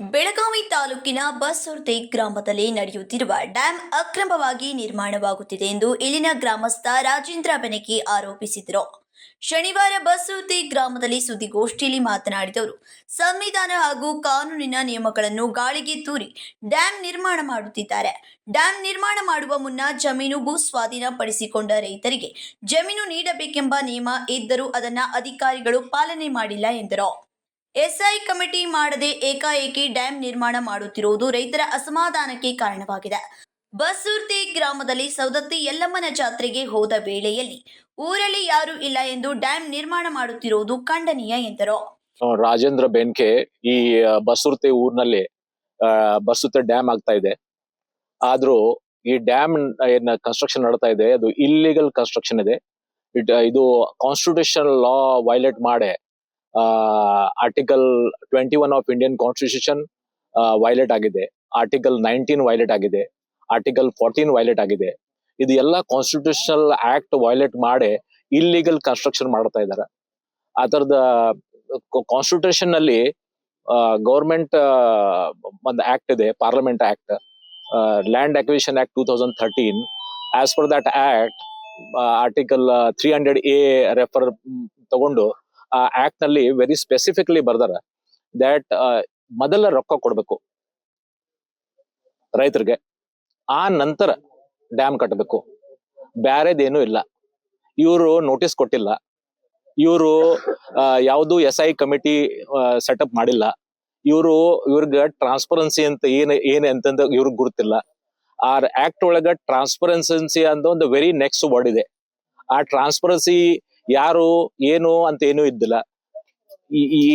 ಬೆಳಗಾವಿ ತಾಲೂಕಿನ ಬಸ್ಸುರ್ತಿ ಗ್ರಾಮದಲ್ಲಿ ನಡೆಯುತ್ತಿರುವ ಡ್ಯಾಂ ಅಕ್ರಮವಾಗಿ ನಿರ್ಮಾಣವಾಗುತ್ತಿದೆ ಎಂದು ಇಲ್ಲಿನ ಗ್ರಾಮಸ್ಥ ರಾಜೇಂದ್ರ ಬೆನಕಿ ಆರೋಪಿಸಿದರು. ಶನಿವಾರ ಬಸ್ಸುರ್ತಿ ಗ್ರಾಮದಲ್ಲಿ ಸುದ್ದಿಗೋಷ್ಠಿಯಲ್ಲಿ ಮಾತನಾಡಿದವರು, ಸಂವಿಧಾನ ಹಾಗೂ ಕಾನೂನಿನ ನಿಯಮಗಳನ್ನು ಗಾಳಿಗೆ ತೂರಿ ಡ್ಯಾಂ ನಿರ್ಮಾಣ ಮಾಡುತ್ತಿದ್ದಾರೆ. ಡ್ಯಾಂ ನಿರ್ಮಾಣ ಮಾಡುವ ಮುನ್ನ ಜಮೀನು ಭೂ ಸ್ವಾಧೀನ ಪಡಿಸಿಕೊಂಡ ರೈತರಿಗೆ ಜಮೀನು ನೀಡಬೇಕೆಂಬ ನಿಯಮ ಇದ್ದರೂ ಅದನ್ನ ಅಧಿಕಾರಿಗಳು ಪಾಲನೆ ಮಾಡಿಲ್ಲ ಎಂದರು. ಎಸ್ಐ ಕಮಿಟಿ ಮಾಡದೆ ಏಕಾಏಕಿ ಡ್ಯಾಂ ನಿರ್ಮಾಣ ಮಾಡುತ್ತಿರುವುದು ರೈತರ ಅಸಮಾಧಾನಕ್ಕೆ ಕಾರಣವಾಗಿದೆ. ಬಸ್ಸೂರ್ತಿ ಗ್ರಾಮದಲ್ಲಿ ಸೌದತ್ತಿ ಯಲ್ಲಮ್ಮನ ಜಾತ್ರೆಗೆ ಹೋದ ವೇಳೆಯಲ್ಲಿ ಊರಲ್ಲಿ ಯಾರು ಇಲ್ಲ ಎಂದು ಡ್ಯಾಂ ನಿರ್ಮಾಣ ಮಾಡುತ್ತಿರುವುದು ಖಂಡನೀಯ ಎಂದರು. ರಾಜೇಂದ್ರ ಬೆನ್ಕೆ ಈ ಬಸುರ್ತಿ ಊರಿನಲ್ಲಿ ಬಸುರ್ತಿ ಡ್ಯಾಮ್ ಆಗ್ತಾ ಇದೆ. ಆದ್ರೂ ಈ ಡ್ಯಾಮ್ ಏನ ಕನ್ಸ್ಟ್ರಕ್ಷನ್ ನಡ್ತಾ ಇದೆ, ಅದು ಇಲ್ಲಿಗಲ್ ಕನ್ಸ್ಟ್ರಕ್ಷನ್ ಇದೆ. ಇದು ಕಾನ್ಸ್ಟಿಟ್ಯೂಷನ್ ಲಾ ವೈಲೇಟ್ ಮಾಡಿ article twenty one of Indian constitution violate ಆಗಿದೆ. ಆರ್ಟಿಕಲ್ ನೈನ್ಟೀನ್ ವೈಲೇಟ್ ಆಗಿದೆ. ಆರ್ಟಿಕಲ್ ಫೋರ್ಟೀನ್ ವೈಲೇಟ್ ಆಗಿದೆ. ಇದು ಎಲ್ಲ ಕಾನ್ಸ್ಟಿಟ್ಯೂಷನಲ್ ಆಕ್ಟ್ ವೈಲೇಟ್ ಮಾಡಿ ಇಲ್ಲಿಗಲ್ ಕನ್ಸ್ಟ್ರಕ್ಷನ್ ಮಾಡ್ತಾ ಇದ್ದಾರೆ. ಆ ತರದ ಕಾನ್ಸ್ಟಿಟ್ಯೂಷನ್ನಲ್ಲಿ ಗೌರ್ಮೆಂಟ್ ಒಂದು ಆಕ್ಟ್ ಇದೆ parliament act land acquisition act two thousand thirteen as per that act article three hundred A refer ತಗೊಂಡು ಆ ಆಕ್ಟ್ನಲ್ಲಿ ವೆರಿ ಸ್ಪೆಸಿಫಿಕ್ಲಿ ಬರ್ದಾರ ದಟ್ ಮೊದಲ ರೊಕ್ಕ ಕೊಡ್ಬೇಕು ರೈತರಿಗೆ, ಆ ನಂತರ ಡ್ಯಾಮ್ ಕಟ್ಟಬೇಕು ಬ್ಯಾರೇದೇನು ಇಲ್ಲ. ಇವರು ನೋಟಿಸ್ ಕೊಟ್ಟಿಲ್ಲ. ಇವರು ಯಾವುದು ಎಸ್ ಐ ಕಮಿಟಿ ಸೆಟಪ್ ಮಾಡಿಲ್ಲ. ಇವರು, ಇವ್ರಿಗೆ ಟ್ರಾನ್ಸ್ಪರೆನ್ಸಿ ಅಂತ ಏನ್ ಏನ್ ಅಂತಂದ ಇವ್ರಿಗೆ ಗುರುತಿಲ್ಲ. ಆ ಆಕ್ಟ್ ಒಳಗ ಟ್ರಾನ್ಸ್ಪರೆನ್ಸಿ ಅಂತ ಒಂದು ವೆರಿ ನೆಕ್ಸ್ಟ್ ವರ್ಡ್ ಇದೆ. ಆ ಟ್ರಾನ್ಸ್ಪರೆನ್ಸಿ ಯಾರು ಏನು ಅಂತ ಏನು ಇದ್ದಿಲ್ಲ.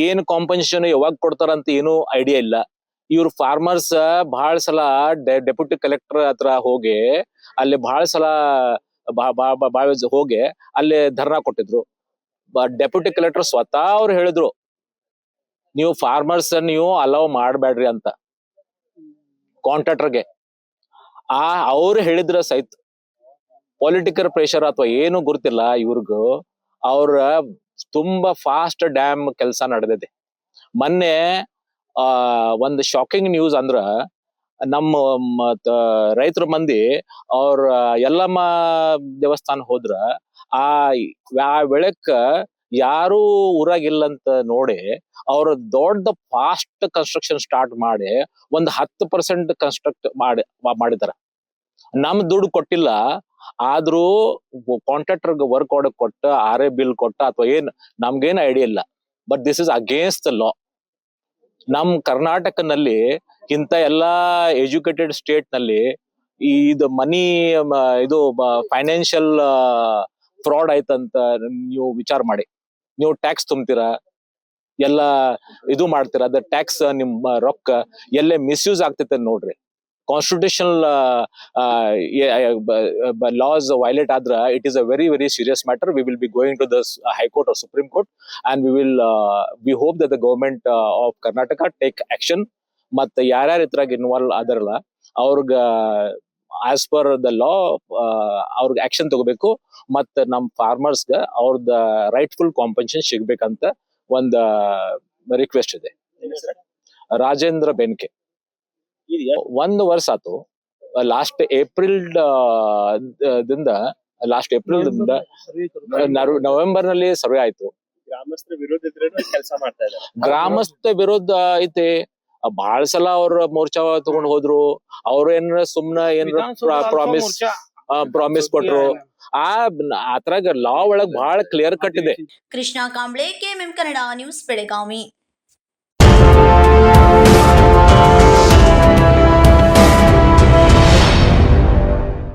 ಏನ್ ಕಾಂಪನ್ಸೇಷನ್ ಯಾವಾಗ ಕೊಡ್ತಾರ ಅಂತ ಏನು ಐಡಿಯಾ ಇಲ್ಲ. ಇವ್ರು ಫಾರ್ಮರ್ಸ್ ಬಹಳ ಸಲ ಡೆಪ್ಯೂಟಿ ಕಲೆಕ್ಟರ್ ಹತ್ರ ಹೋಗಿ, ಅಲ್ಲಿ ಬಹಳ ಸಲ ಹೋಗಿ ಅಲ್ಲಿ ಧರ್ನಾ ಕೊಟ್ಟಿದ್ರು. ಡೆಪ್ಯೂಟಿ ಕಲೆಕ್ಟರ್ ಸ್ವತಃ ಅವ್ರು ಹೇಳಿದ್ರು, ನೀವು ಫಾರ್ಮರ್ಸ್ ನೀವು ಅಲೌ ಮಾಡಬೇಡ್ರಿ ಅಂತ. ಕಾಂಟ್ರಾಕ್ಟರ್ಗೆ ಆ, ಅವ್ರು ಹೇಳಿದ್ರ ಸಹಿತ ಪೊಲಿಟಿಕಲ್ ಪ್ರೆಷರ್ ಅಥವಾ ಏನು ಗುರುತಿಲ್ಲ ಇವ್ರಿಗೂ. ಅವ್ರ ತುಂಬಾ ಫಾಸ್ಟ್ ಡ್ಯಾಮ್ ಕೆಲಸ ನಡೆದಿದೆ ಮೊನ್ನೆ, ಆ, ಒಂದು ಶಾಕಿಂಗ್ ನ್ಯೂಸ್ ಅಂದ್ರ ನಮ್ಮ ರೈತರ ಮಂದಿ ಅವ್ರ ಎಲ್ಲಮ್ಮ ದೇವಸ್ಥಾನ ಹೋದ್ರ ಆ ಬೆಳಕ ಯಾರು ಊರಾಗಿಲ್ಲಂತ ನೋಡಿ ಅವ್ರ ದೊಡ್ಡ ಫಾಸ್ಟ್ ಕನ್ಸ್ಟ್ರಕ್ಷನ್ ಸ್ಟಾರ್ಟ್ ಮಾಡಿ ಒಂದ್ ಹತ್ತು ಪರ್ಸೆಂಟ್ ಕನ್ಸ್ಟ್ರಕ್ಟ್ ಮಾಡಿ, ಮಾಡಿದಾರ. ನಮ್ ದುಡ್ಡು ಕೊಟ್ಟಿಲ್ಲ ಆದ್ರೂ ಕಾಂಟ್ರಾಕ್ಟರ್ ವರ್ಕ್ ಆರ್ಡರ್ ಕೊಟ್ಟ ಆರ್ ಬಿಲ್ ಕೊಟ್ಟ ಅಥವಾ ಏನ್, ನಮ್ಗೇನ್ ಐಡಿಯಾ ಇಲ್ಲ. But this is against the law ನಮ್ ಕರ್ನಾಟಕನಲ್ಲಿ ಇಂತ ಎಲ್ಲಾ ಎಜುಕೇಟೆಡ್ ಸ್ಟೇಟ್ನಲ್ಲಿ ಇದು ಮನಿ ಇದು ಫೈನಾನ್ಷಿಯಲ್ ಫ್ರಾಡ್ ಆಯ್ತಂತ ನೀವು ವಿಚಾರ ಮಾಡಿ. ನೀವು ಟ್ಯಾಕ್ಸ್ ತುಂಬ್ತೀರಾ? ಎಲ್ಲ ಇದು ಮಾಡ್ತೀರಾ? ಅದ ಟ್ಯಾಕ್ಸ್ ನಿಮ್ಮ ರೊಕ್ಕ ಎಲ್ಲೇ ಮಿಸ್ಯೂಸ್ ಆಗ್ತೈತೆ ನೋಡ್ರಿ. ಕಾನ್ಸ್ಟಿಟ್ಯೂಷನಲ್ ಲಾಸ್ ವೈಲೇಟ್ ಆದ್ರ it is a very very serious matter we will be going to the high court of supreme court and we will we hope that the government of Karnataka take action ಮತ್ತೆ ಯಾರ್ಯಾರ ಇದ್ರಾಗ involve ಆದರಲ್ಲ ಅವ್ರಿಗ as per the law ಅವ್ರಿಗೆ action ತಗೋಬೇಕು. ಮತ್ತ ನಮ್ ಫಾರ್ಮರ್ಸ್ಗ ಅವ್ರದ rightful compensation ಸಿಗ್ಬೇಕಂತ ಒಂದ್ ರಿಕ್ವೆಸ್ಟ್ ಇದೆ. ರಾಜೇಂದ್ರ ಬೆನ್ಕೆ. ಒಂದು ವರ್ಷ ಆತು. ಲಾಸ್ಟ್ ಏಪ್ರಿಲ್ ದಿಂದ ಲಾಸ್ಟ್ ಏಪ್ರಿಲ್ ದಿಂದ ನವೆಂಬರ್ನಲ್ಲಿ ಸರ್ವೆ ಆಯ್ತು. ಗ್ರಾಮಸ್ಥರ ವಿರೋಧ ಇದ್ರೆ ಕೆಲಸ ಮಾಡ್ತಾ ಇದ್ದಾರೆ ಗ್ರಾಮಸ್ಥ ವಿರೋಧ ಐತಿ. ಬಹಳ ಸಲ ಅವ್ರ ಮೋರ್ಚಾ ತಗೊಂಡ್ ಹೋದ್ರು. ಅವ್ರು ಏನಾರ ಸುಮ್ನ ಏನಾರ ಪ್ರಾಮಿಸ್ ಪ್ರಾಮಿಸ್ ಕೊಟ್ರು. ಆ ಅದ್ರಾಗ ಲಾ ಒಳಗ್ ಬಹಳ ಕ್ಲಿಯರ್ ಕಟ್ ಇದೆ ಕೃಷ್ಣ ಕಾಂಬ್ಳೆ ಕೆಎಂಎಂ ಕನ್ನಡ ನ್ಯೂಸ್ ಬೆಳಗಾವಿ.